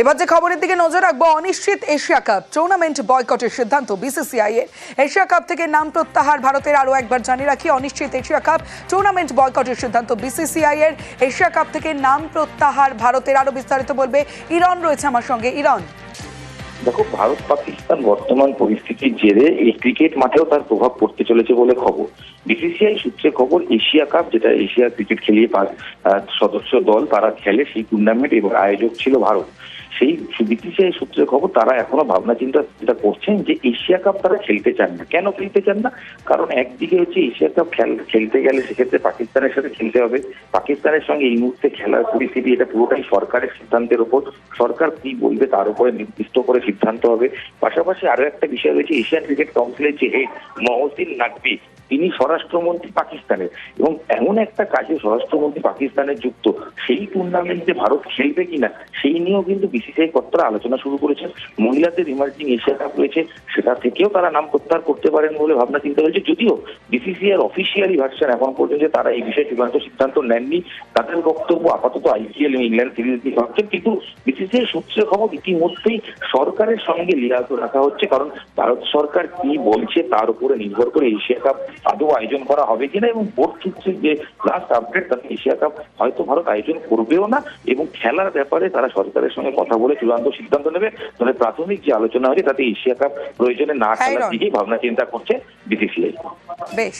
এবার যে খবরের দিকে নজর রাখব, অনিশ্চিত এশিয়া কাপ টুর্নামেন্ট বয়কটের সিদ্ধান্ত বিসিসিআই এর। এশিয়া কাপ থেকে নাম প্রত্যাহার ভারতের আরও একবার জানিয়ে রাখি, অনিশ্চিত এশিয়া কাপ টুর্নামেন্ট বয়কটের সিদ্ধান্ত বিসিসিআই এর। এশিয়া কাপ থেকে নাম প্রত্যাহার ভারতের আরও বিস্তারিত বলবে ইরন রয়েছে আমার সঙ্গে। ইরন। দেখো, ভারত পাকিস্তান বর্তমান পরিস্থিতির জেরে এই ক্রিকেট মাঠেও তার প্রভাব পড়তে চলেছে বলে খবর। বিসিসিআই সূত্রে খবর, এশিয়া কাপ যেটা এশিয়া ক্রিকেট খেলিয়ে সদস্য দল তারা খেলে সেই টুর্নামেন্ট এবার আয়োজক ছিল ভারত। সেই বিসিসিআই সূত্রে খবর, তারা এখনও ভাবনা চিন্তা যেটা করছেন যে এশিয়া কাপ তারা খেলতে চান না। কেন খেলতে চান না? কারণ একদিকে হচ্ছে এশিয়া কাপ খেল- খেলতে গেলে সেক্ষেত্রে পাকিস্তানের সাথে খেলতে হবে। পাকিস্তানের সঙ্গে এই মুহূর্তে খেলার পরিস্থিতি, এটা পুরোটাই সরকারের সিদ্ধান্তের উপর। সরকার কি বলবে তার উপরে নির্দিষ্ট করে সিদ্ধান্ত হবে। পাশাপাশি আরও একটা বিষয় রয়েছে, এশিয়ান ক্রিকেট কাউন্সিলের যে হেড মহসিন নাকবি তিনি স্বরাষ্ট্রমন্ত্রী পাকিস্তানের। এবং এমন একটা কাজে স্বরাষ্ট্রমন্ত্রী পাকিস্তানের যুক্ত, সেই টুর্নামেন্টে ভারত খেলবে কিনা, সেই নিয়েও কিন্তু বিসিসিআই কর্তারা আলোচনা শুরু করেছেন। মহিলাদের ইমার্জিং এশিয়া কাপ রয়েছে, সেটা থেকেও তারা নাম প্রত্যাহার করতে পারেন বলে ভাবনা চিন্তা হয়েছে যদিও বিসিসিআই অফিসিয়ালি ভার্সন এখন পর্যন্ত তারা এই বিষয়ে চূড়ান্ত সিদ্ধান্ত নেননি, তাদের বক্তব্য আপাতত আইপিএল ইংল্যান্ড সিরিজ নিয়ে ভাবছেন। কিন্তু বিসিসিআই সূত্রে খবর ইতিমধ্যেই সরকারের সঙ্গে লিয়াজ রাখা হচ্ছে, কারণ ভারত সরকার কি বলছে তার উপরে নির্ভর করে এশিয়া কাপ আদৌ আয়োজন করা হবে কিনা এবং বোর্ড সূত্রে যে লাস্ট আপডেট তাতে এশিয়া কাপ হয়তো ভারত আয়োজন করবেও না এবং খেলার ব্যাপারে তারা সরকারের সঙ্গে কথা বলে চূড়ান্ত সিদ্ধান্ত নেবে। তাহলে প্রাথমিক যে আলোচনা হয়েছে তাতে এশিয়া কাপ প্রয়োজনে না খেলার দিকেই ভাবনা চিন্তা করছে বিসিসিআই বেশ।